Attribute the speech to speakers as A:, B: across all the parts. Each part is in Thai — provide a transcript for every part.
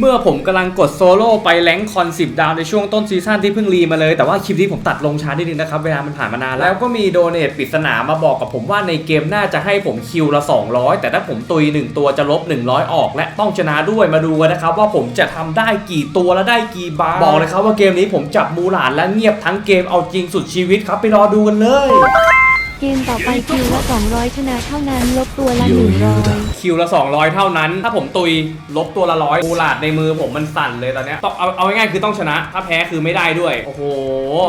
A: เมื่อผมกำลังกดโซโล่ไปแรงค์คอน10ดาวในช่วงต้นซีซั่นที่เพิ่งรีมาเลย แต่ว่าคลิปนี้ผมตัดลงช้านิดนึงนะครับ เวลามันผ่านมานานแล้วแล้วก็มีโดเนทปริศนามาบอกกับผมว่าในเกมน่าจะให้ผมคิวละ 200 แต่ถ้าผมตุย 1 ตัวจะลบ 100 ออก และต้องชนะด้วยมาดูกันนะครับ ว่าผมจะทำได้กี่ตัวและได้กี่บาร์บอกเลยครับว่าเกมนี้ผมจับมูหลานและเงียบทั้งเกมเอาจริงสุดชีวิตครับไปรอดูกันเลย
B: เกมต่อไปคิวละ 200 ชนะเท่านั้น ลบตัวละ 100
A: คิวละ 200 เท่านั้น ถ้าผมตุยลบตัวละร้อยมูหลาดในมือผมมันสั่นเลยตอนเนี้ยต้องเอาเอาง่ายๆคือต้องชนะ ถ้าแพ้คือไม่ได้ด้วย โอ้โห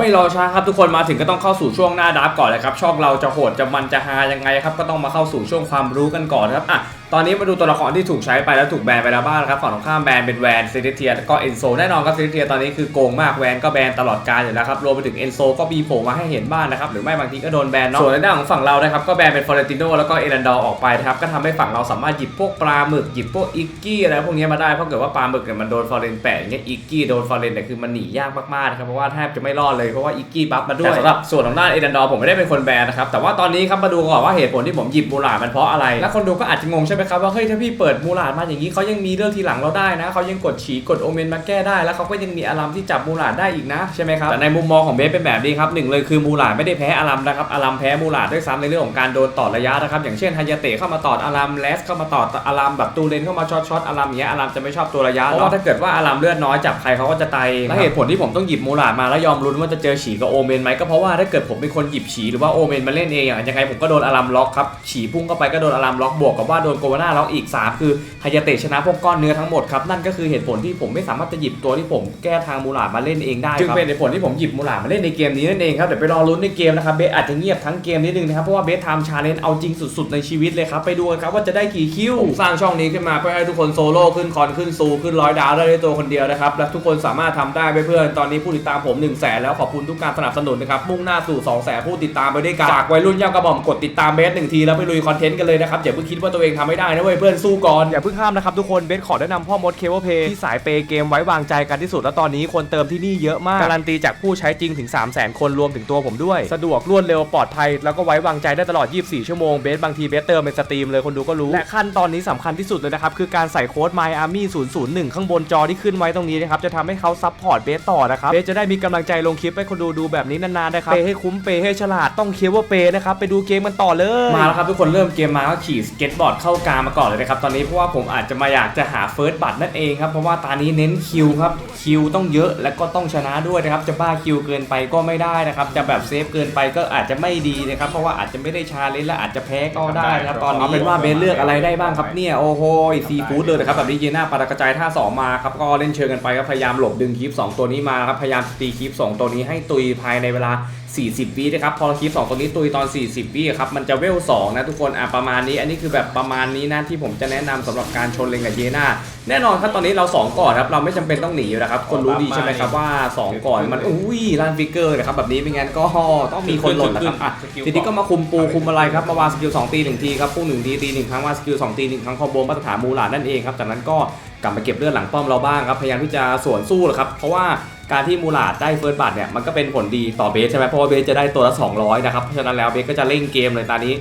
A: ไม่รอช้าครับทุกคนมาถึงก็ต้องเข้าสู่ช่วงหน้าดับก่อนเลยครับช่องเราจะโหดจะมันจะฮายังไงครับก็ต้องมาเข้าสู่ช่วงความรู้กันก่อนนะครับอะ ตอนนี้มาดูตัวละครที่ถูกใช้ไปแล้วถูกแบนไปแล้วบ้างนะครับฝั่งตรงข้ามแบนเป็นแวนเซเนเทียแล้วก็เอนโซแน่นอนครับเซเนเทียตอนนี้คือโกงมากแวนก็แบนตลอดการอยู่แล้วครับรวมไปถึงเอนโซก็มีโผล่มาให้เห็นบ้างนะครับหรือไม่บางทีก็โดนแบนเนาะส่วนในด้านของฝั่งเรานะครับก็แบนเป็นฟอเรนติโนแล้วก็เอรันดอร์ออกไปนะครับก็ทำให้ฝั่งเราสามารถหยิบพวกปลาหมึกหยิบพวกอิกกี้อะไรพวกนี้มาได้เพราะเกิดว่าปลาหมึกเนี่ยมันโดนฟอเรนแปะอย่างเงี้ยอิกกี้โดนฟอเรนเนี่ยคือมันหนียากมากๆนะครับเพราะว่าแทบจะไม่รอดเลยเพราะว่าอิกกี้บัฟมาด้วยแต่สำหรับส่วนของด้านเอรันดอร์ผมไม่ได้เป็นคนแบนนะครับแต่ว่าตอนนี้ครับมาดูก่อนว่าเหตุผลที่ผมหยิบมูหลาดมันเพราะอะไรและคนดูก็อาจจะงงใช่ไหมครับว่าเฮ้ยถ้าพี่เปิดมูหลาดมาอย่างนี้เขายังมีเรื่องทีหลังเราได้นะเขายังกดฉีกดโอเมนมาแก้ได้แล้วเขาก็ยังมีอารามที่จับมูหลาดได้อีกนะใช่ไหมครับแต่ในมุมมองของเบสเป็นแบบนี้ครับหนึ่งเลยคือมูหลาดไม่ได้แพ้อารามนะครับอารามแพ้มูหลาดด้วยซ้ำในเรื่องของการโดนต่อระยะนะครับอย่างเช่นฮายาเตะเข้ามาต่ออารามเลสเข้ามาต่ออารามแบบตูเลนเข้ามาช็อตช็อตอารามอย่างเงี้ยอารามจะไม่ชอบตัวระยะเพราะว่าถ้าเกิดว่าอารามเลือดน้อยจับใครเขาก็จะตายและเหตุผลที่ผมต้องหยิบมูหลาดมาแล้วยอมลุ้นว่าจะเจอฉีกับโอเมนไหมก็เพราะว่าถ้าเกิดผมเป็นคนหยิบฉีหรือว่าโอเมนมาเล่นเองอย่างยังไงผมก็โดนอารามล็อกครับฉีพุ่งเข้าไปก็โดนอารามล็อกบวกกับว่าโดนโกวาน่าล็อกอีกสามคือฮายาเตะชนะพวกก้อนเนื้อทั้งหมดครับ นั่นก็คือเหตุผลที่ผมไม่สามารถจะหยิบตัวที่ผมแก้ทางมูลามาเล่นเองได้จึงเป็นเหตุผลที่ผมหยิบมูลามาเล่นในเกมนี้นั่นเองครับเดี๋ยวไปรอลุ้นในเกมนะครับเบสอาจจะเงียบทั้งเกมนิดนึงนะครับเพราะว่าเบสไทำชาเลนจ์เอาจริงสุดๆในชีวิตเลยครับไปดูกันครับว่าจะได้กี่คิวสร้างช่องนี้ขึ้นมาเพื่อให้ทุกคนโซโล่ขึ้นคอนขึ้นซูขึ้นร้อยดาวได้ด้วยตัวคนเดียวนะครับและทุกคนสามารถทำได้เพื่อนตอนนี้ผู้ติดตามผม1นึ่งแสนแล้วขอบคุณทุกการสนับสนุนนะครับมุ่งหน้าสู่2องแสนผู้ติดตามไปด้วยกันจากวัยรุ่นย่ากระบอกกดติดตามเบสหนึ่งทีแล้วไปลุยคอนเทนต์กันเลยนะครับอย่าเพิ่งคิดว่าตัวเองทำไม่ได้นะเว้ยเพื่อนสู้ก่อน อย่าเพิ่งห้ามนะครับทุกคนเบสขอแนะนำพ่อมดเคเบิลเพย์ที่สายเปย์เกมไว้วางใจกันที่สุดแล้วตอนนี้คนเติมที่นี่เยอะมากการันตีจากผู้ใช้จริงถึง 3 0 0 0 0 0 คนรวมถึงตัวผมด้วย สะดวกรวดเร็วปลอดภัย แล้วก็ไว้วางใจได้ตลอด 24 ชั่วโมงเบสบางทีเบสเติมเป็นสตรีมเลยคนดูก็รู้และขั้นตอนนี้สำคัญที่สุดเลยนะครับคือการใส่โค้ด My Army 001 ข้างบนจอที่ขึ้นไว้ตรงนี้นะครับจะทำให้เขาซัพพอร์ตเบสต่อนะครับเบสจะได้มีกำลังใจลงคลิปให้คนดูดูแบบนี้นานๆนะครับเปย์ให้คุ้มเปย์ให้ฉลาดต้องเคเบิลเปย์นะครับไปดูเกมกันต่อเลยมาแล้วครับทุกคนเริ่มเกมมาก็ขี่สเก็ตบอร์ดเข้ากลางมาก่อนเลยนะครับตอนนี้เพราะว่าผมอาจจะมาอยากจะหาเฟิร์สบัตนั่นเองครับเพราะว่าตานี้เน้นคิวครับคิวต้องเยอะและก็ต้องชนะด้วยนะครับจะบ้าคิวเกินไปก็ไม่ได้นะครับจะแบบเซฟเกินไปก็อาจจะไม่ดีนะครับเพราะว่าอาจจะไม่ได้ชาเลนจ์และอาจจะแพ้ก็ได้นะครับตอนนี้เอาเป็นว่าเบสเลือกอะไรได้บ้างครับเนี่ยโอ้โหซีฟู้ดเลยนะครับแบบนี้เยน่าปาตากระจายท่าสองมาครับก็เล่นเชิงกันไปก็พยายามหลบดึงคลิปสองตัวนี้มาครับพยายามตีคลิปสองตัวนี้ให้ตุยภายในเวลา40วินะครับพอคลิป2ตัวนี้ตุยตอน 40วิครับมันจะเวล2นะทุกคนอะประมาณนี้อันนี้คือแบบประมาณนี้นะที่ผมจะแนะนำสำหรับการชนเลนกับเยน่าแน่นอนครับตอนนี้เรา 2 ก่อนครับเราไม่จำเป็นต้องหนีอยู่แล้วครับคนรู้ดีใช่ไหมครับว่า 2 ก่อนมันอุ้ยลันฟิกเกอร์นะครับแบบนี้ไม่งั้นก็ต้องมีคนหล่นนะครับอะทีนี้ก็มาคุมปูคุมอะไรครับมาวางสกิล2ตี1ทีครับพุ่ง1ทีตี1ครั้งวางสกิล2ตี1ครั้งคอมโบมาตรฐานมูลาดนั่นเองครับจากนั้นก็กลับมาเก็บเลือดหลังป้อมเราบ้างครับพยายามที่จะสวนสู้แหละครับเพราะว่าการที่มูลาดได้เฟิร์สบัตเนี่ยมันก็เป็นผลดีต่อเบสใช่ไหมเพราะว่าเบสจะได้ตัวละ 200 นะครับเพราะฉะนั้นแล้วเบสก็จะเล่นเกมเลยตานี้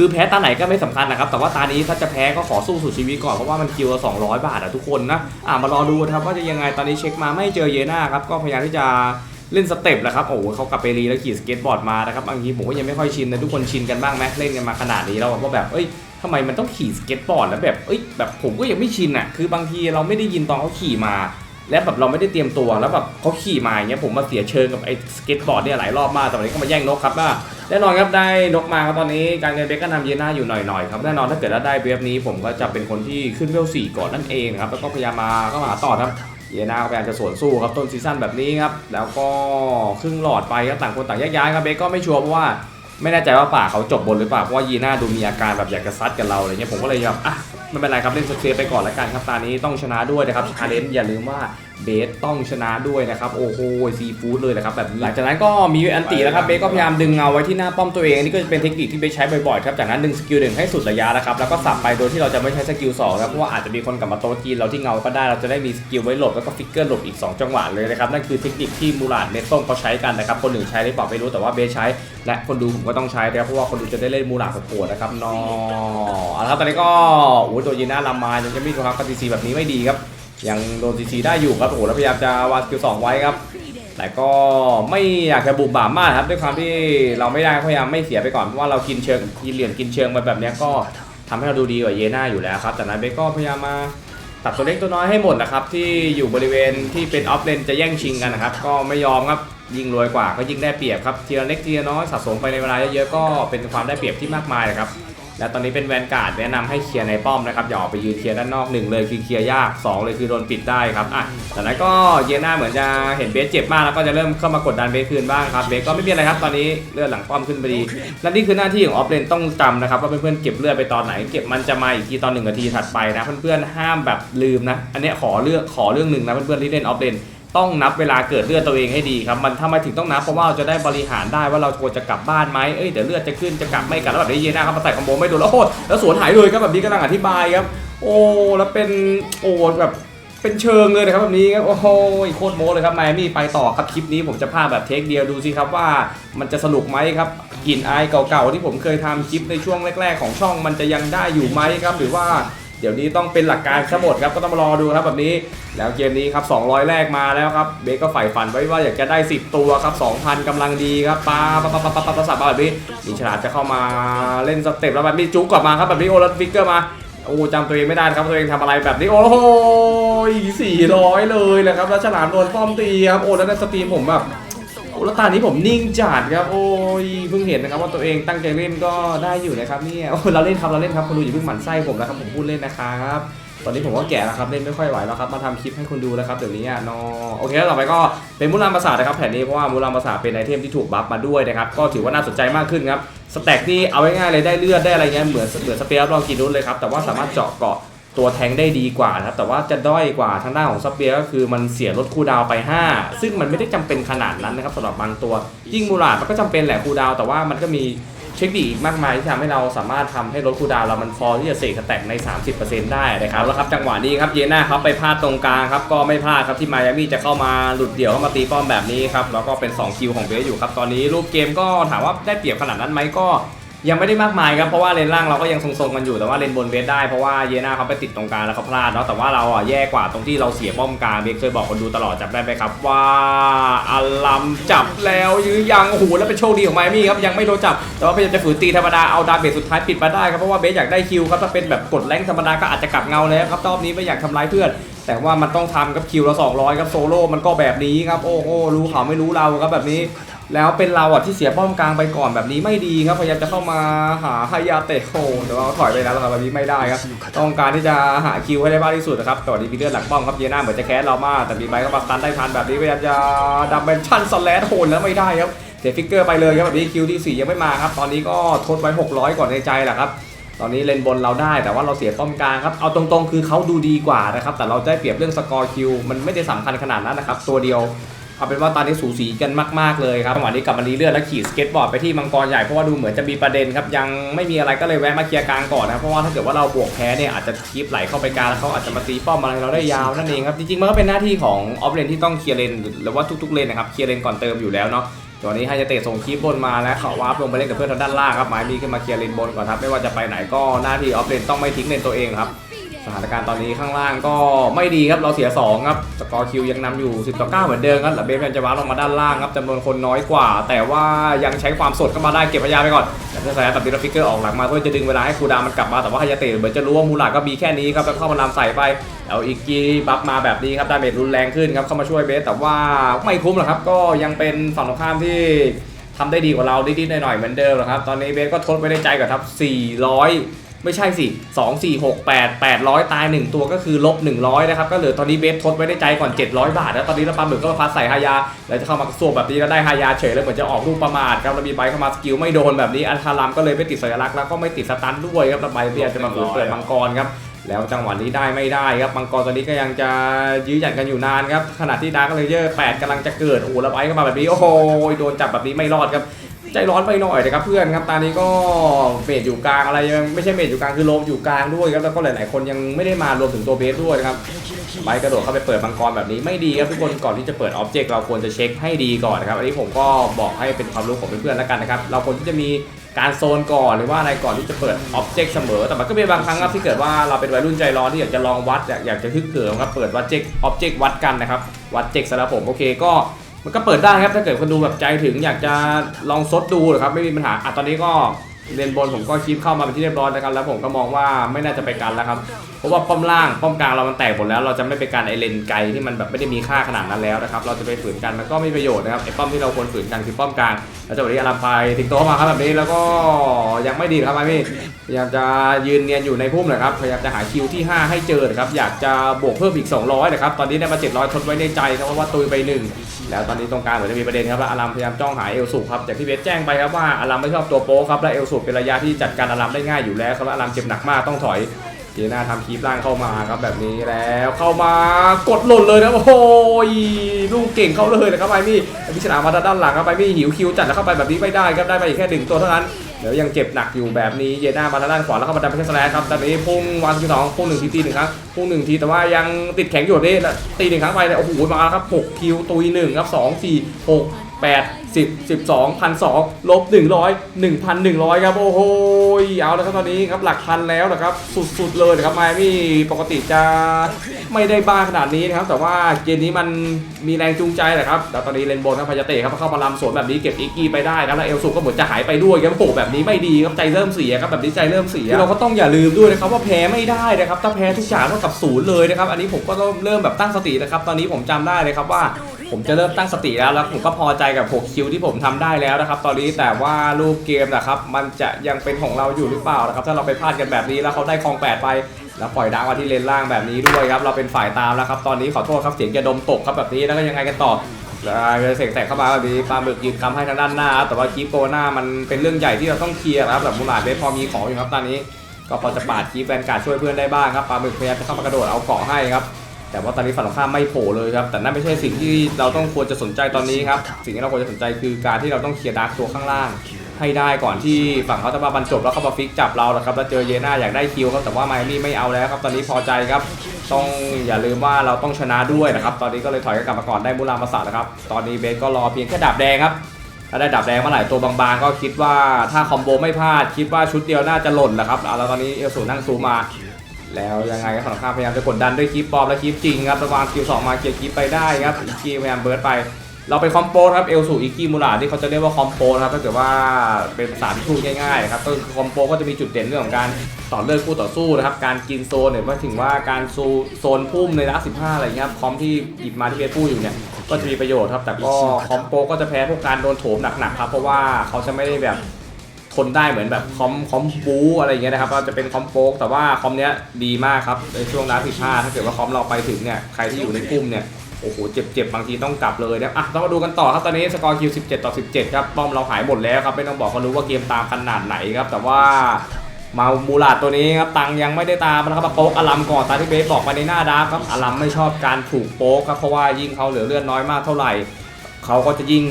A: คือแพ้ตาไหนก็ไม่สำคัญนะครับแต่ว่าตานี้ถ้าจะแพ้ก็ขอสู้สุดชีวิตก่อนเพราะว่ามันคิวละ200บาทอะทุกคนนะอ่ามารอดูนะครับว่าจะยังไงตอนนี้เช็คมาไม่เจอเยน่าครับก็พยายามที่จะเล่นสเต็ปแหละครับโอ้โหเขากลับไปรีแล้วขี่สเก็ตบอร์ดมานะครับบางทีผมก็ยังไม่ค่อยชินนะทุกคนชินกันบ้างไหมเล่นกันมาขนาดนี้แล้วว่าแบบเอ้ยทำไมมันต้องขี่สเก็ตบอร์ดแล้วแบบเอ้ยแบบผมก็ยังไม่ชินอะคือบางทีเราไม่ได้ยินตอนเขาขี่มา และแบบเราไม่ได้เตรียมตัวแล้วแบบเขาขี่มาอย่างเงี้ยผมมาเสียเชิงกับไอ้สเก็ตบอร์ดเนี่ยหลายรอบมากแต่วันนี้ก็มาแย่งนกครับว่าแน่นอนครับได้นกมาครับตอนนี้การเงินเบคก็นำเยน่าอยู่หน่อยๆครับแน่นอนถ้าเกิดว่าได้เวฟนี้ผมก็จะเป็นคนที่ขึ้นเวลสี่ก่อนนั่นเองครับแล้วก็พยายามมาก็มาต่อครับเยน่าก็พยายามจะสวนสู้ครับต้นซีซั่นแบบนี้ครับแล้วก็ครึ่งหลอดไปครับต่างคนต่างแยกย้ายครับเบคก็ไม่ชัวร์เพราะว่าไม่แน่ใจว่าป่าเขาจบบนหรือเปล่าเพราะว่ายีน่าดูมีอาการแบบอยากจะซัดกับเราอะไรเงี้ยผมก็เลยแบบอะ ไม่เป็นไรครับเล่นสเตปไปก่อนละกันครับตานี้ต้องชนะด้วยนะครับชาเลนจ์อย่าลืมว่า เบสต้องชนะด้วยนะครับ โอ้โหซีฟู้ดเลยนะครับแบบนี้หลังจากนั้นก็มีอันติแล้วครับเบสก็พยายามดึงเงาไว้ที่หน้าป้อมตัวเองอันนี่ก็จะเป็นเทคนิคที่เบสใช้บ่อยๆครับจากนั้นดึงสกิลหนึ่งให้สุดระยะนะครับแล้วก็สับไปโดยที่เราจะไม่ใช้สกิลสองนะเพราะว่าอาจจะมีคนกลับมาโต้จีนเราที่เงาก็ได้เราจะได้มีสกิลไว้หลบแล้วก็ฟิกเกอร์หลบอีกสองจังหวะเลยนะครับนั่นคือเทคนิคที่มูราดเมตต้งเขาใช้กันนะครับคนหนึ่งใช้หรือเปล่าไม่รู้แต่ว่าเบสใช้ และคนดูผมก็ต้องใช้นะครับเพราะว่าคนดูจะได้เล่นมูราดโหดๆนะครับนอเอาละครับตอนนี้ก็โอ้โหตัวยีน่าลามายังจะมีตัวครับกติซีแบบนี้ไม่ดีครับ ยังโดนซีซีได้อยู่ครับโอ้โหแล้วพยายามจะวางสกิลสองไว้ครับ แต่ก็ไม่อยากจะบุบบ่ามมากครับ ด้วยความที่เราไม่ได้พยายามไม่เสียไปก่อนเพราะว่าเรากินเชิงกินเหรียญกินเชิงมาแบบนี้ก็ทำให้เราดูดีกว่าเยน่าอยู่แล้วครับแต่นั้นเบก็พยายามมาตัดตัวเล็กตัวน้อยให้หมดนะครับที่อยู่บริเวณที่เป็นออฟเลนจะแย่งชิงกันนะครับก็ไม่ยอมครับยิ่งรวยกว่าก็ยิ่งได้เปรียบครับทีละเล็กทีละน้อยสะสมไปในเวลาเยอะๆก็เป็นความได้เปรียบที่มากมายนะครับ และตอนนี้เป็นแวนการ์ดแนะนำให้เคลียร์ในป้อมนะครับอย่าออกไปยืนเคลียร์ด้านนอกหนึ่งเลยคือเคลียร์ยากสองเลยคือโดนปิดได้ครับอะแต่นั้นก็เยน่าเหมือนจะเห็นเบสเจ็บมากแล้วก็จะเริ่มเข้ามากดดันเบสคืนบ้างครับเบสก็ไม่มีอะไรครับตอนนี้เลือดหลังป้อมขึ้นไปดีและนี่คือหน้าที่ของออฟเลนต้องจำนะครับว่าเพื่อนๆเก็บเลือดไปตอนไหน เก็บมันจะมาอีกทีตอนหนึ่งนาทีถัดไปนะเพื่อนๆห้ามแบบลืมนะอันนี้ขอเลือกขอเรื่องหนึ่งนะเพื่อนๆที่เล่นออฟเลน ต้องนับเวลาเกิดเลือดตัวเองให้ดีครับมันทำไมถึงต้องนับเพราะว่าเราจะได้บริหารได้ว่าเราควรจะกลับบ้านไหมเอ้ยเดี๋ยวเลือดจะขึ้นจะกลับไม่กลับแล้วแบบนี้เยน่าครับมาใส่คอมโบไม่โดนแล้วโอ้แล้วสวนหายเลยครับแบบนี้กำลังอธิบายครับ โอ้แล้วเป็นโอ้แบบเป็นเชิงเลยนะครับแบบนี้ครับโอ้โหโคตรโม้เลยครับไมอามี่ไปต่อครับคลิปนี้ผมจะพาแบบเทคเดียวดูสิครับว่ามันจะสนุกไหมครับกลิ่นอายเก่าๆที่ผมเคยทำคลิปในช่วงแรก ๆ ของช่องมันจะยังได้อยู่ไหมครับหรือว่า เดี๋ยวนี้ต้องเป็นหลักการทั้งหมดครับก็ต้องมารอดูครับแบบนี้ แล้วเกมนี้ครับ200 แรกมาแล้วครับเบสก็ใฝ่ฝันไว้ว่าอยากจะได้ 10 ตัวครับ2,000กำลังดีครับปาปาปาปาปาปาปาสับแบบนี้มีฉลาดจะเข้ามาเล่นสเต็ปแล้วแบบนี้จุ๊กกลับมาครับแบบนี้โอลัสฟิกเกอร์มาโอ้จำตัวเองไม่ได้ครับตัวเองทำอะไรแบบนี้โอ้โห400 เลยเลยครับแล้วฉลามโดนป้อมตีครับโอ้แล้วในสตรีมผมแบบ แล้วตอนนี้ผมนิ่งจัดครับ โอ้ยเพิ่งเห็นนะครับว่าตัวเองตั้งใจเล่นก็ได้อยู่นะครับเนี่ยโอ้เราเล่นครับเราเล่นครับคุณดูอย่าเพิ่งหมั่นไส้ผมนะครับผมพูดเล่นนะครับตอนนี้ผมก็แก่แล้วครับเล่นไม่ค่อยไหวแล้วครับมาทำคลิปให้คุณดูแล้วครับเดี๋ยวนี้อะนอโอเคแล้วต่อไปก็เป็นมูลามประสาทนะครับแผ่นนี้เพราะว่ามูลามประสาทเป็นไอเทมที่ถูกบัฟมาด้วยนะครับก็ถือว่าน่าสนใจมากขึ้นครับสแต็กนี่เอาง่ายๆเลยได้เลือดได้อะไรเงี้ยเหมือนเหมือนสเปียร์ลองกินนู้นเลยครับแต่ว่าสามารถเจาะเกาะ ตัวแทงได้ดีกว่านะครับแต่ว่าจะด้อยกว่าทางด้านของซับเบียก็คือมันเสียลดคูดาวไป 5 ซึ่งมันไม่ได้จำเป็นขนาดนั้นนะครับสำหรับบางตัว ยิ่งมูลาดมันก็จำเป็นแหละคูดาวแต่ว่ามันก็มีเทคนิคอีกมากมายที่ทำให้เราสามารถทำให้ลดคูดาวเรามันพอที่จะเสกแตกใน 30%ได้นะครับแล้วครับจังหวะนี้ครับเยน่าครับไปพลาดตรงกลางครับก็ไม่พลาดครับที่มายามี่จะเข้ามาหลุดเดี่ยวเข้ามาตีป้อมแบบนี้ครับแล้วก็เป็น 2 คิวของเบสอยู่ครับตอนนี้รูปเกมก็ถามว่าได้เปรียบขนาดนั้นไหมก็ ยังไม่ได้มากมายครับเพราะว่าเลนล่างเราก็ยังทรงๆกันอยู่แต่ว่าเลนบนเบสได้เพราะว่าเยน่าเขาไปติดตรงกลางแล้วเขาพลาดเนาะแต่ว่าเราอะแย่กว่าตรงที่เราเสียป้อมกลางเบสเคยบอกคนดูตลอดจับได้ไหมครับ ว่าอัลลัมจับแล้วยื้อยังโอ้โหแล้วเป็นโชคดีของไมมี่ครับยังไม่โดนจับ แต่ว่าพยายามจะฝืนตีธรรมดาเอาดาเบสสุดท้ายปิดมาได้ครับเพราะว่าเบสอยากได้คิวครับถ้าเป็นแบบกดแรงธรรมดาก็อาจจะกลับเงาแล้วครับรอบนี้ไม่อยากทำร้ายเพื่อนแต่ว่ามันต้องทำครับคิวละ200ครับโซโล่มันก็แบบนี้ครับโอ้โหรู้เขาไม่รู้เราครับแบบนี้ แล้วเป็นเราอะที่เสียป้อมกลางไปก่อนแบบนี้ไม่ดีครับพยายามจะเข้ามาหาฮายาเตะโอ้แต่ว่าถอยไปแล้วครับแบบนี้ไม่ได้ครับต้องการที่จะหาคิวให้ได้มากที่สุดนะครับตอนนี้มีเลือดหลังป้อมครับเยน่าเหมือนจะแคสเรามากแต่มีไบก็มาตันได้ทันแบบนี้พยายามจะดับเบิลชั่นสแลดโหนแล้วไม่ได้ครับเสียฟิกเกอร์ไปเลยครับแบบนี้คิวที่สี่ยังไม่มาครับตอนนี้ก็ทดไว้ 600 ก่อนในใจแหละครับตอนนี้เลนบนเราได้แต่ว่าเราเสียป้อมกลางครับเอาตรงๆ คือเขาดูดีกว่านะครับแต่เราได้เปรียบเรื่องสกอร์คิวมันไม่ได้สำคัญขนาดนั้นนะครับตัวเดียว เอาเป็นว่าตอนนี้สูสีกันมากๆเลยครับจังหวะนี้กลับมารีเลือดและขี่สเก็ตบอร์ดไปที่มังกรใหญ่เพราะว่าดูเหมือนจะมีประเด็นครับยังไม่มีอะไรก็เลยแวะมาเคลียร์กลางก่อนนะเพราะว่าถ้าเกิดว่าเราบวกแพ้เนี่ยอาจจะคลิปไหลเข้าไปกลางแล้วเขาอาจจะมาตีป้อมอะไรเราได้ยาวนั่นเองครับจริงๆมันก็เป็นหน้าที่ของออฟเลนที่ต้องเคลียร์เลนหรือว่าทุกๆเลนนะครับเคลียร์เลนก่อนเติมอยู่แล้วเนาะตอนนี้ให้จะเตะส่งคลิปบนมาแล้วเขาวาร์ปลงไปเล่นกับเพื่อนทางด้านล่างครับหมายมีขึ้นมาเคลียร์เลนบนก่อนครับไม่ว่าจะไปไหนก็หน้าที่ออฟเลนต้องไม่ทิ้งเลนตัวเองครับ ถานการณ์ตอนนี้ข้างล่างก็ไม่ดีครับเราเสีย 2 ครับสกอร์คิวยังนำอยู่ 10 ต่อ 9 เหมือนเดิมครับแล้วเบฟยังจะว้าลงมาด้านล่างครับจำนวนคนน้อยกว่า แต่ว่ายังใช้ความสดเข้ามาได้เก็บพยาไปก่อนแต่ถ้าใส่ตัดดิฟิกเกอร์ออกหลังมาเพื่อจะดึงเวลาให้คูดามันกลับมาแต่ว่าฮายาเตะเหมือนจะรู้ว่ามูลาก็มีแค่นี้ครับแล้วเข้ามาลำใส่ไปเอาอีกกีบัฟมาแบบนี้ครับดาเมจรุนแรงขึ้นครับเข้ามาช่วยเบสแต่ว่าไม่คุ้มหรอกครับก็ยังเป็นฝั่งตรงข้ามที่ทำได้ดีกว่าเรานิดๆหน่อยๆเหมือนเดิมหรอครับตอนนี้เบสก็ทดไว้ในใจก่อนครับ400 ไม่ใช่สิ 2 4 6 8 800 ตาย 1 ตัวก็คือลบ 100 นะครับ ก็เหลือตอนนี้เบสทดไว้ในใจก่อน 700 บาท แล้วตอนนี้เราปาหมึกก็มาพัดใส่ฮายา แล้วจะเข้ามาสวบแบบนี้แล้วได้ฮายาเฉยเลยเหมือนจะออกลูกประมาทครับแล้วมีไบเข้ามาสกิลไม่โดนแบบนี้อันคารามก็เลยไม่ติดสัญลักษณ์แล้วก็ไม่ติดสตันด้วยครับแล้วไบค์พยายจะมาฝืนเปิดมังกรครับแล้วจังหวะนี้ได้ไม่ได้ครับมังกรตอนนี้ก็ยังจะยื้อหยันกันอยู่นานครับขณะที่ดาร์กเลเยอร์8กำลังจะเกิดโอ้โหแล้วไบค์เข้ามาแบบนี้โอ้โหโดนจับแบบนี้ไม่รอดครับ ใจร้อนไปหน่อยนะครับเพื่อนครับตอนนี้ก็เมดอยู่กลางอะไรยังไม่ใช่เมดอยู่กลางคือโลมอยู่กลางด้วยครับแล้วก็หลาย ๆ คนยังไม่ได้มารวมถึงตัวเบสด้วยนะครับไบกระโดดเข้าไปเปิดมังกรแบบนี้ไม่ดีครับทุกคนก่อนที่จะเปิดออบเจกต์เราควรจะเช็คให้ดีก่อนนะครับอันนี้ผมก็บอกให้เป็นความรู้ของเพื่อน ๆ แล้วกันนะครับเราควรที่จะมีการโซนก่อนหรือว่าอะไรก่อนที่จะเปิดอ็อบเจกต์เสมอ แต่มันก็มีบางครั้งครับที่เกิดว่าเราเป็นวัยรุ่นใจร้อนที่อยากจะลองวัดอยากจะฮึกเหิมครับเปิดวัดเจกอ็อบเจกต์วัดกันนะครับวัดเจกต์สำหรับผมโอเคก็ มันก็เปิดได้ครับถ้าเกิดคนดูแบบใจถึงอยากจะลองซดดูนะครับไม่มีปัญหาอะตอนนี้ก็เลนบนผมก็คลิปเข้ามาเป็นที่เรียบร้อยนะครับแล้วผมก็มองว่าไม่น่าจะไปกันแล้วครับเพราะว่าป้อมล่างป้อมกลางเรามันแตกหมดแล้ว เราจะไม่ไปการไอเลนไกลที่มันแบบไม่ได้มีค่าขนาดนั้นแล้วนะครับเราจะไปฝืนกันมันก็ไม่มีประโยชน์นะครับไอป้อมที่เราควรฝืนกันคือป้อมกลางแล้วจังหวะนี้อารามไฟติงโตมาครับแบบนี้แล้วก็ยังไม่ดีครับไอมี่พยายามจะยืนเนียนอยู่ในพุ่มนะครับพยายามจะหาคิวที่ 5 ให้เจอนะครับอยากจะบวกเพิ่มอีก 200นะครับตอนนี้ได้มา700ทดไว้ในใจครับเพราะว่าตุยไปหนึ่ง แล้วตอนนี้ตรงกลางเหมือนจะมีประเด็นครับว่าอารามพยายามจ้องหาเอลสุครับจากที่เวสแจ้งไปครับว่าอารามไม่ชอบตัวโป๊ครับและเอลสุเป็นระยะที่จัดการอารามได้ง่ายอยู่แล้วครับอารามเจ็บหนักมากต้องถอยเจน่าทำคีบล่างเข้ามาครับแบบนี้แล้วเข้ามากดหล่นเลยนะโอ้ยลูกเก่งเข้าเลยนะครับไอมี่พิชนามมาด้านหลังครับไอมี่หิวคิวจัดแล้วเข้าไปแบบนี้ไม่ได้ครับได้ไปอีกแค่หนึ่งตัวเท่านั้น เดี๋ยวยังเจ็บหนักอยู่แบบนี้เยน่ามาทางด้านขวาแล้วเข้ามาดันไปที่สแลชครับตอนนี้พุ่งวันที่สองพุ่งหนึ่งทีตีหนึ่งครั้งพุ่งหนึ่งทีแต่ว่ายังติดแข็งอยู่นี่ตีหนึ่งครั้งไปเนี่ยโอ้โหมาแล้วครับหกคิวตุยหนึ่งครับสองสี่หก แปดสิบสิบสองพันสองลบหนึ่งร้อยหนึ่งพันหนึ่งร้อยครับ โอ้โหเอาแล้วครับตอนนี้ครับหลักพันแล้วนะครับ สุดๆเลยนะครับไมอามี่ปกติจะไม่ได้บ้าขนาดนี้นะครับ แต่ว่าเกมนี้มันมีแรงจูงใจแหละครับแล้วตอนนี้เลนบนครับพายาเตะครับเข้ามาลำสวนแบบนี้เก็บอีกกี้ไปได้ครับแล้วเอลสุก็เหมือนจะหายไปด้วยครับโอ้โหแบบนี้ไม่ดีครับใจเริ่มเสียครับแบบนี้ใจเริ่มเสียเราก็ต้องอย่าลืมด้วยนะครับว่าแพ้ไม่ได้นะครับถ้าแพ้ทุกอย่างเท่ากับศูนย์เลยนะครับอันนี้ผมก็ต้องเริ่มแบบตั้งสตินะครับตอนนี้ผมจำได้เลยครับว่า ผมจะเริ่มตั้งสติแล้วแล้วผมก็พอใจกับ 6 คิวที่ผมทำได้แล้วนะครับ ตอนนี้แต่ว่ารูปเกมนะครับมันจะยังเป็นของเราอยู่หรือเปล่านะครับ ถ้าเราไปพลาดกันแบบนี้แล้วเขาได้คลองแปดไป แล้วปล่อยดาวมาที่เลนล่างแบบนี้ด้วยครับ เราเป็นฝ่ายตามแล้วครับตอนนี้ขอโทษครับเสียงจะดมตกครับแบบนี้แล้วก็ยังไงกันต่อแล้วเสกแสกเข้ามาแบบนี้ปลาหมึกยืนคำให้ทางด้านหน้า แต่ว่าคีปโกหน้ามันเป็นเรื่องใหญ่ที่เราต้องเคลียร์ครับแบบมูลาดเบสพอมีของอยู่ครับตอนนี้ ก็พอจะปาดคีปแวนการ์ดช่วยเพื่อนได้บ้างครับปลาหมึกพยายามจะเข้ามากระโดดเอาเกาะให้ครับ แต่ว่าตอนนี้ฝั่งตรงข้ามไม่โผล่เลยครับ แต่นั่นไม่ใช่สิ่งที่เราต้องควรจะสนใจตอนนี้ครับ สิ่งที่เราควรจะสนใจคือการที่เราต้องเคลียร์ดาร์กตัวข้างล่าง ให้ได้ก่อนที่ฝั่งเขาจะมาบรรจบแล้วเข้ามาฟิกจับเรานะครับ แล้วเจอเยน่าอยากได้คิวครับ แต่ว่าไมอามี่ไม่เอาแล้วครับ ตอนนี้พอใจครับ ต้องอย่าลืมว่าเราต้องชนะด้วยนะครับ ตอนนี้ก็เลยถอยกลับมาก่อนได้มูรามาสานะครับ ตอนนี้เบสก็รอเพียงแค่ดาบแดงครับถ้าได้ดับแดงเมื่อไหร่ตัวบางๆ ก็คิดว่าถ้าคอมโบไม่พลาด คิดว่าชุดเดียวน่าจะหล่นแหละครับเอาแล้วตอนนี้เอลสูนั่งซูมมา แล้วยังไงก็ฝั่งข้ามพยายามจะกดดันด้วยคลิปปลอมและคลิปจริงครับระหว่างคิวสองมาเกียร์คลิปไปได้ครับอีกกี้พยายามเบิร์ดไป เราไปคอมโปครับเอลสูอีกกี้มูลาที่เขาจะเรียกว่าคอมโปนะครับถ้าเกิดว่าเป็นภาษาที่พูดง่ายๆครับก็คือคอมโปก็จะมีจุดเด่นเรื่องของการต่อเลือดคู่ต่อสู้นะครับการกินโซนเนี่ยมาถึงว่าการซูโซนพุ่มในรัก15 อะไรเงี้ยครับคอมที่หยิบมาที่เบสพูดอยู่เนี่ยก็จะมีประโยชน์ครับแต่ก็คอมโปก็จะแพ้พวกการโดนโถมหนักๆครับเพราะว่าเขาจะไม่ได้แบบ ทนได้เหมือนแบบคอมคอมบูอะไรอย่างเงี้ยนะครับก็จะเป็นคอมโป๊กแต่ว่าคอมเนี้ยดีมากครับในช่วงร้านผิดพลาดถ้าเกิดว่าคอมเราไปถึงเนี่ยใครที่อยู่ในกลุ่มเนี่ยโอ้โหเจ็บเจ็บบางทีต้องกลับเลยนะอะต้องมาดูกันต่อครับตอนนี้สกอร์คิว 17 ต่อ 17 ครับป้อมเราหายหมดแล้วครับไม่ต้องบอกเขารู้ว่าเกมตามขนาดไหนครับแต่ว่ามามูลาดตัวนี้ครับตังยังไม่ได้ตามนะครับโป๊กอลัมก่อนตามที่เบสบอกไปในหน้าดาร์ครับอลัมไม่ชอบการถูกโป๊กครับเพราะว่ายิ่งเขาเหลือเลือดน้อยมากเท่าไหร่เขาก็จะยิ่ง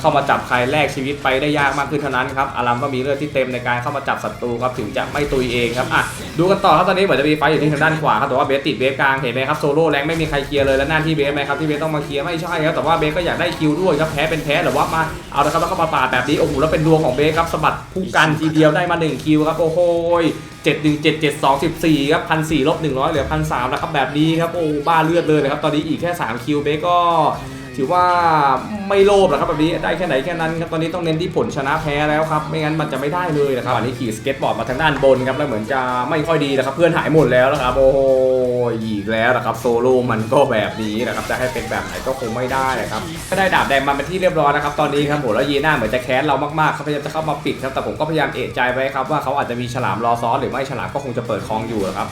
A: เข้ามาจับใครแลกชีวิตไปได้ยากมากขึ้นเท่านั้นครับอารัมก็มีเลือดที่เต็มในการเข้ามาจับศัตรูครับถึงจะไม่ตุยเองครับอะดูกันต่อครับตอนนี้เหมือนจะมีไฟอยู่ที่ทางด้านขวาครับแต่ว่าเบสติดเบสกลางเห็นไหมครับโซโล่แรงไม่มีใครเคลียร์เลยแล้วหน้าที่เบสไหมครับที่เบสต้องมาเคลียร์ไม่ใช่ครับแต่ว่าเบสก็อยากได้คิวด้วยครับแพ้เป็นแพ้หรือว่ามาเอาละครับแล้วเขามาปาดแบบนี้โอ้โหแล้วเป็นดวงของเบสครับสะบัดผู้กันทีเดียวได้มาหนึ่งคิวครับโอ้โหเจ็ดหนึ่งเจ็ดเจ็ดสองสิบสี่ครับพันสี่ลบหนึ่งร้อยเหลือพันสามแล้วครับแบบนี้ครับโอ้บ้าเลือดเลยนะครับตอนนี้อีกแค่สามคิวเบสก็ ถือว่าไม่โลภหรอกครับแบบนี้ได้แค่ไหนแค่นั้นครับตอนนี้ต้องเน้นที่ผลชนะแพ้แล้วครับไม่งั้นมันจะไม่ได้เลยนะครับอันนี้ขี่สเก็ตบอร์ดมาทางด้านบนครับแล้วเหมือนจะไม่ค่อยดีนะครับเพื่อนหายหมดแล้วนะครับโอ้โหอีกแล้วนะครับโซโล่มันก็แบบนี้นะครับจะให้เป็นแบบไหนก็คงไม่ได้นะครับก็ได้ดาบแดงมาเป็นที่เรียบร้อยนะครับตอนนี้ครับผมแล้วยีน่าเหมือนจะแค้นเรามากๆเขาพยายามจะเข้ามาปิดครับแต่ผมก็พยายามเอะใจไว้ครับว่าเขาอาจจะมีฉลามรอซ้อนหรือไม่ฉลามก็คงจะเปิดคลองอยู่นะครับ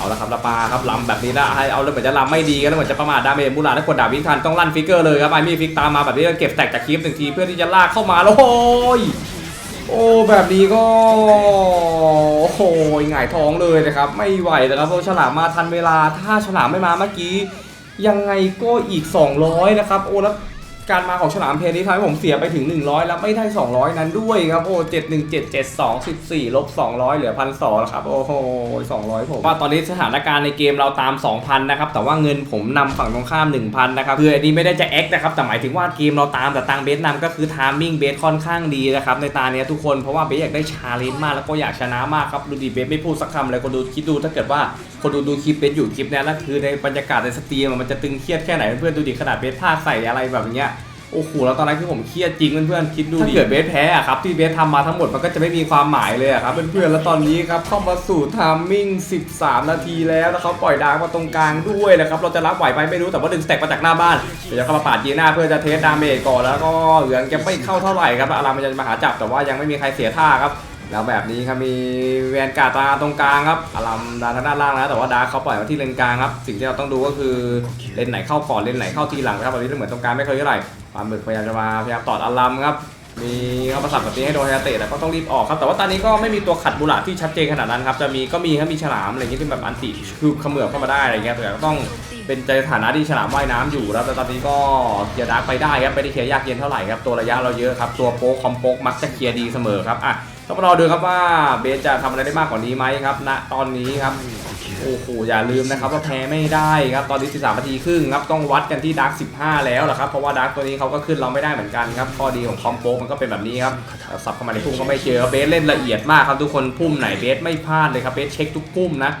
A: เอาละครับละปาครับลำแบบนี้ละให้เอาแล้วเหมือนจะลำไม่ดีกันแล้วเหมือนจะประมาทดาเมจมูลาถ้ากดดาบวิทันต้องลั่นฟิกเกอร์เลยครับไอมี่ฟิกตามมาแบบนี้เก็บแตกจากคลิปหนึ่งทีเพื่อที่จะลากเข้ามาแล้วโอ้ยโอ้แบบนี้ก็โอ้โหหงายท้องเลยนะครับ ไม่ไหวนะครับเพราะฉลามมาทันเวลาถ้าฉลามไม่มาเมื่อกี้ ยังไงก็อีก 200 นะครับ โอ้แล้ว การมาของฉลามเพนนี้ทำให้ผมเสียไปถึง 100 แล้วไม่ได้ 200 นั้นด้วยครับ โอ้71772 14ลบ200เหลือพันสแล้วครับ โอ้โห200ผมว่าตอนนี้สถานการณ์ในเกมเราตาม 2,000 นะครับ แต่ว่าเงินผมนำฝั่งตรงข้าม 1,000 นะครับคืออันนี้ไม่ได้จะแอคนะครับ แต่หมายถึงว่าเกมเราตามแต่ตังเบสนำก็คือทามมิ่งเบสค่อนข้างดีนะครับ ในตาเนี้ยทุกคนเพราะว่าเบสอยากได้ชาเลนจ์มากแล้วก็อยากชนะมากครับดูดิเบสไม่พูดสักคำเลยคนดูคิดดูถ้าเกิดว่า คนดูดูคลิปเบสอยู่คลิปนี้แล้วคือในบรรยากาศในสตรีมมันจะตึงเครียดแค่ไหนเพื่อนดูดิขนาดเบสท่าใส่อะไรแบบเนี้ยโอ้โหแล้วตอนนั้นคือผมเครียดจริงเพื่อนๆคิดดูดิถ้าเกิดเบสแพ้อะครับที่เบสทำมาทั้งหมดมันก็จะไม่มีความหมายเลยอะครับเพื่อนๆแล้วตอนนี้ครับเข้ามาสู่ทามมิ่ง 13 นาทีแล้วแล้วเขาปล่อยดาร์กมาตรงกลางด้วยนะครับเราจะรับไหวไปไม่รู้แต่ว่าดึงสเต็กมาจากหน้าบ้านเดี๋ยวจะเข้ามาปาดยีหน้าเพื่อจะเทสดาเมจก่อนแล้วก็เหลืองแกไม่เข้าเท่าไหร่ครับอารามมันจะมาหาจับแต่ว่ายังไม่มีใครเสียท่าครับ แล้วแบบนี้ครับมีแวนการ์ดมาตรงกลางครับอารามดานทางด้านล่างนะแต่ว่าดาร์คเขาปล่อยมาที่เลนกลางครับสิ่งที่เราต้องดูก็คือเลนไหนเข้าก่อนเลนไหนเข้าทีหลังนะครับแบบนี้เหมือนตรงกลางไม่เคยเท่าไหร่ปาหมึกพยายามจะมาพยายามตอดอารามครับมีเข้าประสับแบบนี้ให้โดนฮายาเตะแต่ก็ต้องรีบออกครับแต่ว่าตอนนี้ก็ไม่มีตัวขัดบุระที่ชัดเจนขนาดนั้นครับจะมีก็มีครับมีฉลามอะไรอย่างเงี้ยที่แบบอันติคือเขมือบเข้ามาได้อะไรเงี้ยแต่ก็ต้องเป็นใจฐานะที่ฉลามว่ายน้ำอยู่แล้วแต่ตอนนี้ก็เคลียร์ดาร์กไปได้ครับไม่ได้เคลียร์ยากเย็นเท่าไหร่ครับตัวระยะเราเยอะครับตัวโป๊กคอมโป๊กมักจะเคลียร์ดีเสมอครับอะ ต้องมารอดูครับว่าเบสจะทำอะไรได้มากกว่านี้ไหมครับณตอนนี้ครับโอ้โหอย่าลืมนะครับว่าแพ้ไม่ได้ครับตอนนี้ 13นาทีครึ่งครับต้องวัดกันที่ดาร์ก15 แล้วล่ะครับเพราะว่าดาร์กตัวนี้เขาก็ขึ้นเราไม่ได้เหมือนกันครับข้อดีของคอมโบมันก็เป็นแบบนี้ครับสับเข้ามาในพุ่มก็ไม่เจอเบสเล่นละเอียดมากครับทุกคนพุ่มไหนเบสไม่พลาดเลยครับเบสเช็คทุกพุ่มนะ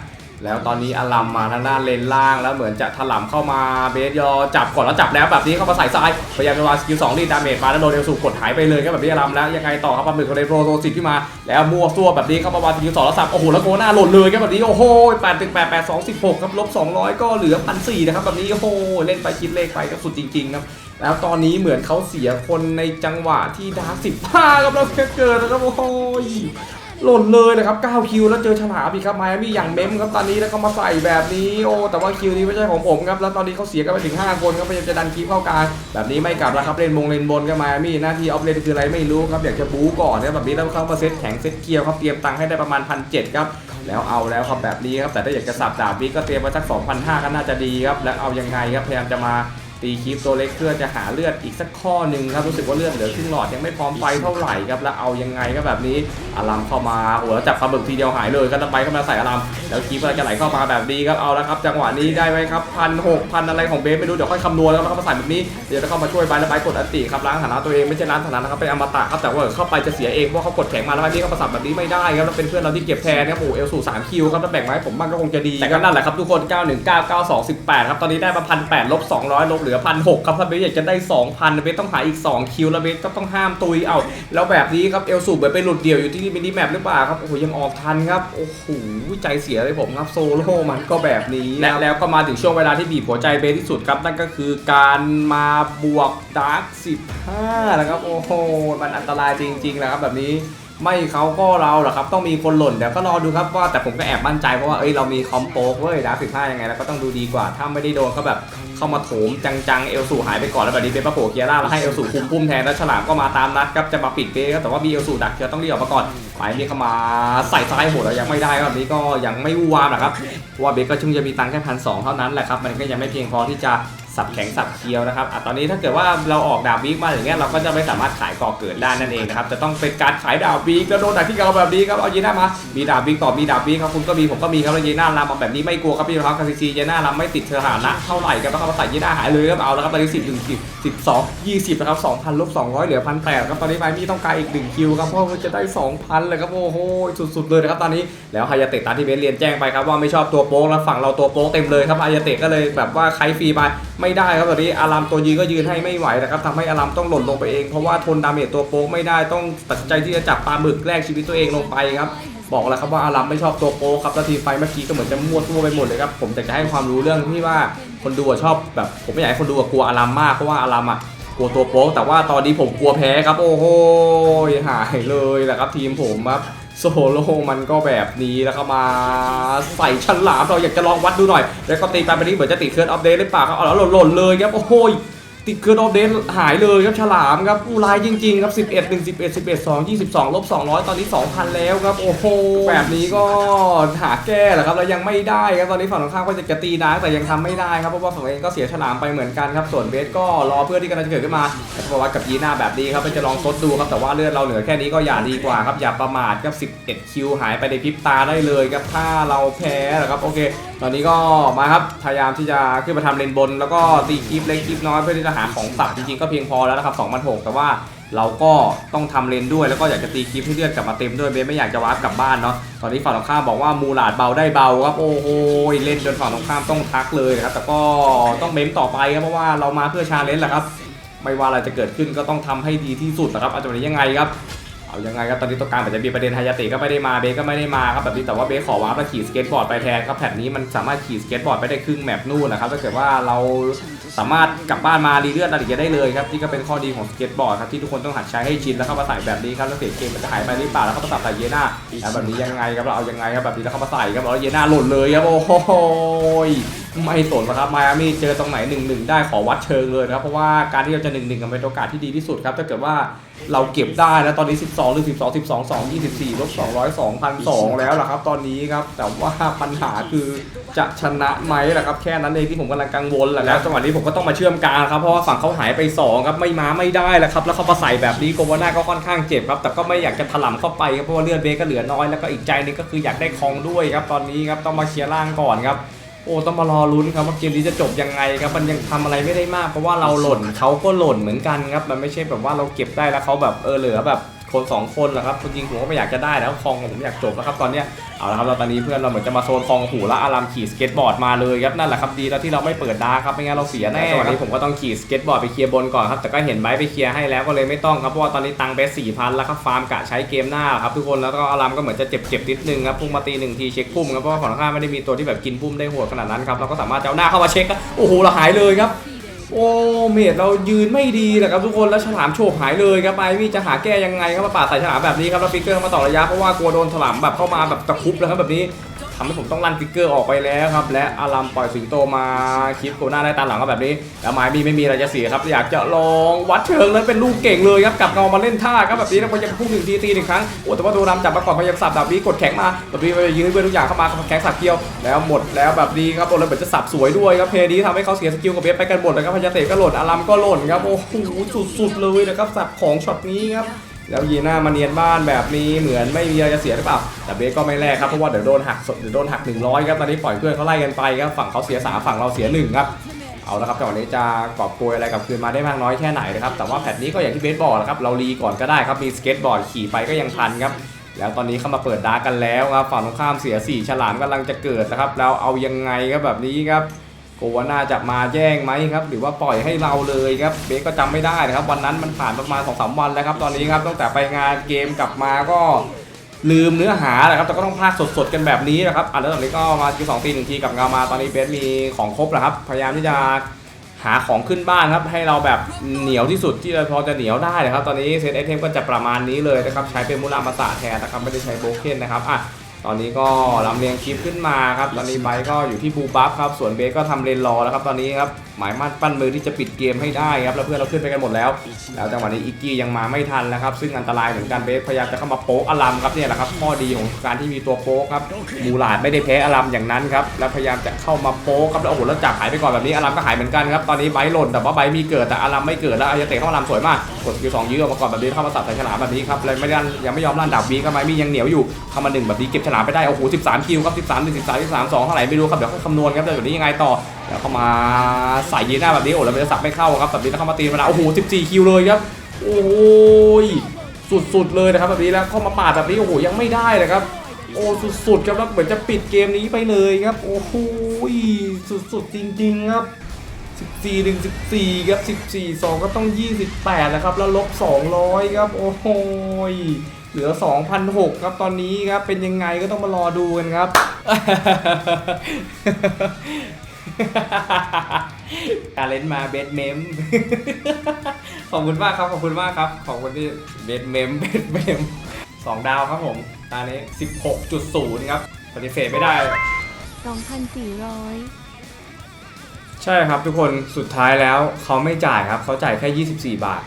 A: แล้วตอนนี้อลัมมาทางด้านเลนล่างแล้วเหมือนจะถล่มเข้ามาเบสยอจับก่อนแล้วจับแล้วแบบนี้เข้ามาใส่ซ้ายพยายามจะวางสกิลสองรีดดาเมจมาแล้วโดนเอลสูกดหายไปเลยก็แบบนี้อลัมแล้วยังไงต่อครับปลาหมึกคนในโปรโตสิขึ้นมาแล้วมั่วซั่วแบบนี้เข้ามาวางสกิลสองแล้วสับโอ้โหแล้วโกหน้าหล่นเลยครับแบบนี้โอ้โหแปดถึงแปดแปดสองสิบหกครับลบสองร้อยก็เหลือพันสี่นะครับแบบนี้โอ้โหเล่นไปคิดเลขไปก็สุดจริงๆครับแล้วตอนนี้เหมือนเขาเสียคนในจังหวะที่ดาร์กสิบห้าครับแล้วเกิดนะครับโอ้โหล่นเลยนะครับ 9 คิวแล้วเจอฉลามอีกครับไมอามี่อย่างเมมครับตอนนี้แล้วก็มาใส่แบบนี้โอ้แต่ว่าคิวนี้ไม่ใช่ของผมครับแล้วตอนนี้เขาเสียกันไปถึง 5 คนครับพยายามจะดันคีบเข้ากลางแบบนี้ไม่กลับแล้วครับเล่นมงเล่นบนกับไมอามี่หน้าที่ออฟเลนคืออะไรไม่รู้ครับอยากจะบู๊ก่อนนี่ยแบบนี้แล้วเข้ามาเซตแข็งเซตเกียวครับเตรียมตังค์ให้ได้ประมาณพันเครับแล้วเอาแล้วครับแบบนี้ครับแต่ถ้าอยากจะสับดาบวิก็เตรียมไว้สัก2,500ก็น่าจะดีครับแล้วเอายังไงครับพยายามจะมา ตีคลิปตัวเล็กเพื่อจะหาเลือดอีกสักข้อหนึ่งครับรู้สึกว่าเลือดเหลือครึ่งหลอดยังไม่พร้อมไปเท่าไหร่ครับแล้วเอายังไงก็แบบนี้อารามเข้ามาโอ้โหแล้วจับปลาบึกทีเดียวหายเลยก็ไปเข้ามาใส่อารามแล้วคลิปอะไรจะไหลเข้ามาแบบนี้ครับเอาล้วครับ จังหวะนี้ได้ไหมครับพันหกพันอะไรของเบสไม่รู้เดี๋ยวค่อยคำนวณแล้วแล้วก็มาใส่แบบนี้เดี๋ยวจะเข้ามาช่วยไปแล้วไปกดอันติครับล้างฐานะตัวเองไม่ใช่ล้างฐานะนะครับเป็นอมตะครับแต่ว่าเข้าไปจะเสียเองเพราะเขากดแข็งมาแล้วไปนี่เขาประสับแบบนี้ไม่ได้ครับแล้วเป็นเพื่อนเราที่เก็บแทนครับโอ้เอลสูสามคิวครับแล้วแบ่งมาให้ผมบ้างก็คงจะดีแต่ก็นั่นแหละครับทุกคน91 92 18ครับตอนนี้ได้มาพันแปดลบ200ลบเหลือพันหกครับถ้าเบสอยากจะได้2,000เบสต้องหาอีก2คิวแล้วเบสก็ต้องห้ามตุยเอาแล้วแบบนี้ครับเอลสูเหมือนไปหลุดเดี่ยวอยู่ที่มินิแมปหรือเปล่าครับโอ้โหยังออกทันครับโอ้โหใจเสียเลยผมครับโซโล่มันก็แบบนี้และแล้วก็มาถึงช่วงเวลาที่บีบหัวใจเบสที่สุดครับนั่นก็คือการมาบวกดาร์ก15นะครับโอ้โหมันอันตรายจริงๆนะครับแบบนี้ ไม่เขาก็เราหรอครับ ต้องมีคนหล่นเดี๋ยวก็รอดูครับว่าแต่ผมก็แอบมั่นใจเพราะว่าเอ้ยเรามีคอมโปกเว้ยดาร์ก15ยังไงแล้วก็ต้องดูดีกว่า ถ้าไม่ได้โดนเขาแบบเข้ามาโถมจังๆ เอลสูหายไปก่อนแล้วแบบนี้เป็นปะโผเกียร่าแล้วให้เอลสูคุมพุ่มแทนแล้วฉลามก็มาตามนัดครับจะมาปิดเบสครับแต่ว่ามีเอลสูดักเชียร์ต้องรีบออกมาก่อนไปนี่เข้ามาใส่ซ้ายโหดแล้วยังไม่ได้ครับแบบนี้ก็ยังไม่วูวามนะครับเพราะว่าเบสก็เพิ่งจะมีตังค์แค่พันสองเท่านั้นแหละครับมันก็ยังไม่เพียงพอที่จะ สับแข็งสับเคี้ยวนะครับอะตอนนี้ถ้าเกิดว่าเราออกดาบวิกมาอย่างเงี้ยเราก็จะไม่สามารถขายก่อเกิดได้นั่นเองนะครับจะต้องเป็นการขายดาบวิกแล้วโดนดักที่เราแบบนี้ครับเอาเยน่ามา มีดาบวิกต่อมีดาบวิกครับคุณก็มีผมก็มีครับแล้วเยน่าลำมาแบบนี้ไม่กลัวครับพี่ครับคาซิซีเยน่าลำไม่ติดสถานะเท่าไหร่ครับแล้วก็มาใส่เยน่าหายเลยครับเอาแล้วครับตอนนี้สิบถึงสิบสิบสองยี่สิบนะครับสองพันลบสองร้อยเหลือพันแปดครับตอนนี้ไมมี่ต้องการอีกหนึ่งคิวครับเพราะว่าจะได้สองพันเลยครับโอ้โหสุดๆเลยนะครับตอนนี้แล้วฮายาเตะตามที่เบสเรียนแจ้งไปครับว่าไม่ชอบตัวโป๊กแล้วฝั่งเราตัวโป๊กเต็มเลยครับฮายาเตะก็เลยแบบว่าใครฟรีไปไม่ได้ครับตอนนี้อารามตัวยืนก็ยืนให้ไม่ไหวนะครับทำให้อารามต้องหล่นลงไปเองเพราะว่าทนดาเมจตัวโป๊กไม่ได้ต้องตัดใจที่จะจับปลาหมึกแลกชีวิตตัวเองลงไปครับบอกแล้วครับว่าอารามไม่ชอบตัวโป๊กครับแล้วทีมไฟเมื่อกี้ก็เหมือนจะมั่วซั่วไปหมดเลยครับผมแต่จะให้ความรู้เรื่องที่ว่าคนดูชอบแบบผมไม่อยากให้คนดูกลัวอารามมากเพราะว่าอารามอะกลัวตัวโป๊กแต่ว่าตอนนี้ผมกลัวแพ้ครับ โอ้โหหายเลยแหละครับทีมผมครับ โซโลมันก็แบบนี้แล้วก็มาใส่ฉลามเราอยากจะลองวัดดูหน่อย แล้วก็ตีไปแบบนี้เหมือนจะติดเคลื่อนอัปเดตหรือเปล่าครับเอาแล้วหล่นเลยครับโอ้ย ติดเกิร์ดออฟเดนหายเลยครับฉลามครับผู้ร้ายจริงๆครับ 11 1 11 11 2 22ลบ200 ตอนนี้ 2,000 แล้วครับ โอ้โหแบบนี้ก็หาแก้แหละครับแล้วยังไม่ได้ครับตอนนี้ฝั่งตรงข้ามก็จะกระตีนะแต่ยังทำไม่ได้ครับเพราะว่าฝั่งเองก็เสียฉลามไปเหมือนกันครับส่วนเบสก็รอเพื่อที่กำลังจะเกิดขึ้นมาแต่วัดกับยีน่าแบบนี้ครับก็จะลองซดดูครับแต่ว่าเลือดเราเหลือแค่นี้ก็อย่าดีกว่าครับอย่าประมาทครับ11คิวหายไปในพริบตาได้เลยครับถ้าเราแพ้นะครับโอเค ตอนนี้ก็มาครับพยายามที่จะขึ้นมาทำเลนบน แล้วก็ตีคลิปเล็กคลิปน้อยเพื่อที่จะหาของสับจริงๆก็เพียงพอแล้วนะครับ2 0 0แต่ว่าเราก็ต้องทำเลนด้วยแล้วก็อยากจะตีคลิปให้เลือดกลับมาเต็มด้วยเบสไม่อยากจะวาร์ปกลับบ้านเนาะตอนนี้ฝั่งตรงข้ามบอกว่ามูลาดเบาได้เบาครับโอ้โหเล่นจนฝั่งตรงข้ามต้องทักเลยนะครับแต่ก็ต้องเม้มต่อไปครับเพราะว่าเรามาเพื่อชาเลนจ์แหละครับไม่ว่าอะไรจะเกิดขึ้นก็ต้องทำให้ดีที่สุดนะครับอาจากนี้ยังไงครับ เอายังไงครับตอนนี้ต้องการอาจจะมีประเด็นไฮยาติก็ไม่ได้มาเบสก็ไม่ได้มาครับแบบนี้แต่ว่าเบสขอวาร์ปมาขี่สเก็ตบอร์ดไปแทนครับแพทนี้มันสามารถขี่สเก็ตบอร์ดไปได้ครึ่งแมปนู่นนะครับถ้าเกิดว่าเราสามารถกลับบ้านมารีเลือดอะไรอย่างได้เลยครับที่ก็เป็นข้อดีของสเก็ตบอร์ดครับที่ทุกคนต้องหัดใช้ให้ชินแล้วเข้ามาใส่แบบนี้ครับแล้วเสียเกมมันจะหายไปหรือเปล่าแล้วก็มาตัดใส่เยน่าแล้วแบบนี้ยังไงครับเราเอายังไงครับแบบนี้แล้วเข้ามาใส่ครับแล้วเยน่าหล่นเลยครับโอ้โห ไม่สนนะครับไมอามี่เจอตรงไหนหนึ่งหนึ่งได้ขอวัดเชิงเลยนะครับ เพราะว่าการที่เราจะหนึ่งหนึ่งเป็นโอกาสที่ดีที่สุดครับ ถ้าเกิดว่าเราเก็บได้แล้วตอนนี้ 12 หรือ 12 12 2 24ลบ200 2,002แล้วล่ะครับตอนนี้ครับ แต่ว่าปัญหาคือจะชนะไหมล่ะครับ แค่นั้นเองที่ผมกำลังกังวลแหละแล้วจังหวะนี้ผมก็ต้องมาเชื่อมกลางครับ เพราะว่าฝั่งเขาหายไป 2 ครับ ไม่มาไม่ได้แล้วครับ แล้วเขามาใส่แบบนี้โกวาน่าก็ค่อนข้างเจ็บครับ แต่ก็ไม่อยากจะถล่มเข้าไปครับเพราะว่าเลือดเบก็เหลือน้อยแล้วก็อีกใจนึงก็คืออยากได้คองด้วยครับตอนนี้ครับต้องมาเคลียร์ล่างก่อนครับ โอ้ต้องมารอลุ้นครับว่าเกมนี้จะจบยังไงครับมันยังทำอะไรไม่ได้มากเพราะว่าเราหล่นเขาก็หล่นเหมือนกันครับมันไม่ใช่แบบว่าเราเก็บได้แล้วเขาแบบเออเหลือแบบ คนสองคนแหละครับจริงๆผมก็ไม่อยากจะได้แล้วคองผมอยากจบแล้วครับตอนเนี้ยเอาละครับเราตอนนี้เพื่อนเราเหมือนจะมาโซนคองหูและอารามขี่สเก็ตบอร์ดมาเลยครับนั่นแหละครับดีแล้วที่เราไม่เปิดดาร์คครับไม่งั้นเราเสียแน่จังหวะนี้ผมก็ต้องขี่สเก็ตบอร์ดไปเคลียร์บนก่อนครับแต่ก็เห็นไบร์ทไปเคลียร์ให้แล้วก็เลยไม่ต้องครับเพราะว่าตอนนี้ตังค์เบสสี่พันแล้วครับฟาร์มกะใช้เกมหน้าครับทุกคนแล้วก็อารามก็เหมือนจะเจ็บๆนิดนึงครับพุ่งมาตีหนึ่งทีเช็คพุ่มครับเพราะว่าฝั่งข้ามไม่ได้มีตัวที่แบบกินพุ่มได้โหดขนาดนั้นครับเราก็สามารถจะเอาหน้าเข้ามาเช็คครับโอ้โหเราหายเลยครับ โอ้เมดเรายืนไม่ดีแหละครับทุกคนแล้วฉลามโฉบหายเลยครับไปวี่จะหาแก้ยังไงครับมาป่าใส่ฉลามแบบนี้ครับแล้วฟิกเกอร์มาต่อระยะเพราะว่ากลัวโดนฉลามแบบเข้ามาแบบตะคุบแล้วครับแบบนี้ำให้ผมต้องลั่นฟิกเกอร์ออกไปแล้วครับ และอารัมปล่อยสิงโตมาคลิปโคหน้าได้ตามหลังก็แบบนี้ แล้วไม้มีไม่มีอะไรจะเสียครับ อยากจะลองวัดเชิงแล้วเป็นลูกเก่งเลยครับกลับเงามาเล่นท่าครับแบบนี้แล้วพยายามพุ่งหนึ่งทีตีหนึ่งครั้งโอ้แต่ว่าโดนรำจับมาก่อนพยายามสับแบบนี้กดแข็งมาแบบนี้ไปยืนเพื่อนทุกอย่างเข้ามาแข็งสับเกียวแล้วหมดแล้วแบบนี้ครับโดนแล้วเหมือนจะสับสวยด้วยครับเพลนี้ทำให้เขาเสียสกิลกับเบสไปกันหมดเลยครับพยาเตะก็หล่นอารัมก็หล่นครับโอ้โหสุดๆเลยนะครับสับของช็อตนี้ครับ แล้วยีน่ามาเนียนบ้านแบบนี้เหมือนไม่มีอะไรจะเสียหรือเปล่า แต่เบสก็ไม่แลกครับเพราะว่าเดี๋ยวโดนหักเดี๋ยวโดนหัก 100ครับตอนนี้ปล่อยเพื่อนเขาไล่กันไปครับฝั่งเขาเสียสามฝั่งเราเสียหนึ่งครับเอาละครับจังหวะนี้จะกอบโกยอะไรกับคืนมาได้มากน้อยแค่ไหนนะครับแต่ว่าแพทนี้ก็อย่างที่เบสบอกนะครับเรารีก่อนก็ได้ครับมีสเก็ตบอร์ดขี่ไปก็ยังทันครับแล้วตอนนี้เข้ามาเปิดดาร์กกันแล้วครับฝั่งตรงข้ามเสียสี่ฉลามกำลังจะเกิดนะครับแล้วเอายังไงครับแบบนี้ครับ โกวาน่าจะมาแย่งไหมครับ หรือว่าปล่อยให้เราเลยครับเบสก็จำไม่ได้นะครับ วันนั้นมันผ่านประมาณ2อสวันแล้วครับตอนนี้ครับตั้งแต่ไปงานเกมกลับมาก็ลืมเนื้อหาแหละครับแต่ก็ต้องพากสดๆกันแบบนี้นะครับอะแล้วตอนนี้ก็มาทีสองตีหนึ่งทีกับเงามาตอนนี้เบสมีของครบแล้วครับพยายามที่จะหาของขึ้นบ้านครับให้เราแบบเหนียวที่สุดที่เราพอจะเหนียวได้นะครับตอนนี้เซตไอเทมก็จะประมาณนี้เลยนะครับใช้เป็นมูรามาตะแทนนะครับไม่ได้ใช้โบเคนนะครับอะ ตอนนี้ก็ลำเลียงคลิปขึ้นมาครับ ตอนนี้ไบค์ก็อยู่ที่บูบัฟครับ ส่วนเบสก็ทำเลนรอแล้วครับตอนนี้ครับ หมายมั่นปั้นมือที่จะปิดเกมให้ได้ครับแล้วเพื่อนเราขึ้นไปกันหมดแล้วแล้วจังหวะนี้อิกกี้ยังมาไม่ทันแล้วครับซึ่งอันตรายเหมือนกันเบสพยายามจะเข้ามาโป๊กอลัมครับเนี่ยแหละครับข้อดีของการที่มีตัวโป๊ครับมูลาดไม่ได้แพ้อลัมอย่างนั้นครับแล้วพยายามจะเข้ามาโป๊ครับแล้วโอ้โหแล้วจับหายไปก่อนแบบนี้อลัมก็หายเหมือนกันครับตอนนี้ไบร์ทหล่นแต่ว่าไบร์มีเกิดแต่อลัมไม่เกิดแล้วอายเตะเข้าอลัมสวยมากกดสกิลสองยื้อออกมาก่อนแบบนี้เข้ามาสับใส่ฉลามแบบนี้ครับเลยไม่ได้ยังไม่ยอมลั่นดาบวีก็ไม่มียังเหนียวอยู่เข้ามาหนึ่งแบบนี้เก็บฉลามไปได้โอ้โห13คิวครับ13 1 13 13 2เท่าไหร่ไม่รู้ครับเดี๋ยวค่อยคำนวณครับแต่แบบนี้ยังไงต่อ แล้วเข้ามาใส่ยีน้าแบบนี้โอ้แล้วมันจะสับไม่เข้าครับแบบนี้แล้วเข้ามาตีเวลาโอ้โห 14 คิวเลยครับโอ้ยสุดๆเลยนะครับแบบนี้แล้วเข้ามาปาดแบบนี้โอ้โหยังไม่ได้เลยครับโอ้สุดๆครับแล้วเหมือนจะปิดเกมนี้ไปเลยครับโอ้โหสุดๆจริง ๆ ครับ 14ถึง14 ครับ 14 2 ก็ต้อง 28 แล้วครับ แล้วลบ 200 ครับ โอ้โหยเหลือ 2,006ครับตอนนี้ครับ เป็นยังไงก็ต้องมารอดูกันครับ การเล่นมาเบสเมม ขอบคุณมากครับ ขอบคุณมากครับ ขอบคุณที่เบสเมมเบสเมมสองดาวครับผมตอนนี้ 16.0 ครับปฏิเสธไม่ได้
B: 2,400
A: ใช่ครับทุกคนสุดท้ายแล้วเขาไม่จ่ายครับ เขาจ่ายแค่ 24 บาท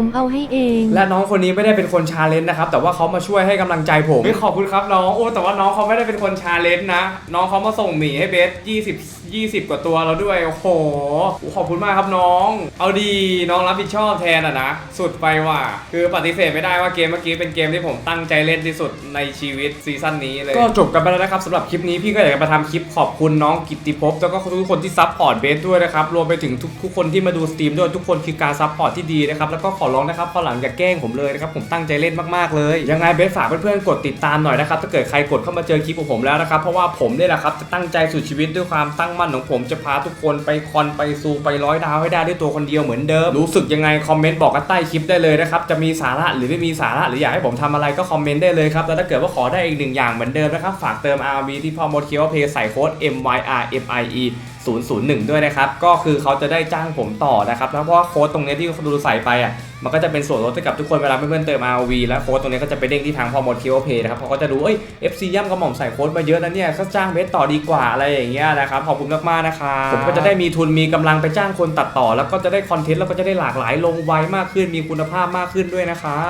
B: ผมเอาให้เอง
A: และน้องคนนี้ไม่ได้เป็นคนชาเลนจ์นะครับ แต่ว่าเขามาช่วยให้กำลังใจผมไม่ขอบคุณครับน้องโอ้แต่ว่าน้องเขาไม่ได้เป็นคนชาเลนจ์นะ น้องเขามาส่งหมีให้เบส20 20 กว่าตัวเราด้วย โอ้โห ขอบคุณมากครับน้อง เอาดีน้องรับผิดชอบแทนอะนะ สุดไปว่ะ คือปฏิเสธไม่ได้ว่าเกมเมื่อกี้เป็นเกมที่ผมตั้งใจเล่นที่สุดในชีวิตซีซั่นนี้เลย ก็จบกันไปแล้วนะครับสำหรับคลิปนี้พี่ก็อยากจะมาทำคลิปขอบคุณน้องกิตติภพแล้วก็ทุกคนที่ซัพพอร์ตเบสด้วยนะครับรวมไปถึงทุกทุกคนที่มาดูสตรีมด้วยทุกคนคือการซัพพอร์ตที่ดีนะครับแล้วก็ขอร้องนะครับพอหลังอย่าแกล้งผมเลยนะครับผมตั้งใจเล่นมากๆเลย ยังไงเบสฝากเพื่อนๆกดติดตามหน่อยนะครับถ้าเกิดใครกดเข้ามาเจอคลิปของผมแล้วนะครับเพราะว่าผมเนี่ยแหละครับจะตั้งใจสุดชีวิตด้วยความตั้งมั่นของผมจะพาทุกคนไปคอนไปซูไปร้อยดาวให้ได้ด้วยตัวคนเดียวเหมือนเดิมรู้สึกยังไงคอมเมนต์บอกกันใต้คลิปได้เลยนะครับจะมีสาระหรือไม่มีสาระหรืออยากให้ผมทำอะไรก็คอมเมนต์ได้เลยครับแล้วถ้าเกิดว่าขอได้อีกหนึ่งอย่างเหมือนเดิมนะครับฝากเติม RV ที่พ่อมดเคียวเพย์ใส่โค้ด MYRMIE 001 ด้วยนะครับ ก็คือเขาจะได้จ้างผมต่อนะครับแล้วเพราะว่าโค้ดตรงนี้ที่เขาดูใส่ไปอะมันก็จะเป็นส่วนลดให้กับทุกคนเวลาเพื่อนๆเติม RV แล้วโค้ดตรงนี้ก็จะไปเด้งที่ทางพอมดเคียวเพย์นะครับเขาก็จะดูเอ้ย FC ย่ำกระหม่อมใส่โค้ดมาเยอะนะเนี่ยก็จ้างเบสต่อดีกว่าอะไรอย่างเงี้ยนะครับขอบคุณมากๆนะครับผมก็จะได้มีทุนมีกำลังไปจ้างคนตัดต่อ แล้วก็จะได้คอนเทนต์แล้วก็จะได้หลากหลายลงไวมากขึ้นมีคุณภาพมากขึ้นด้วยนะครับ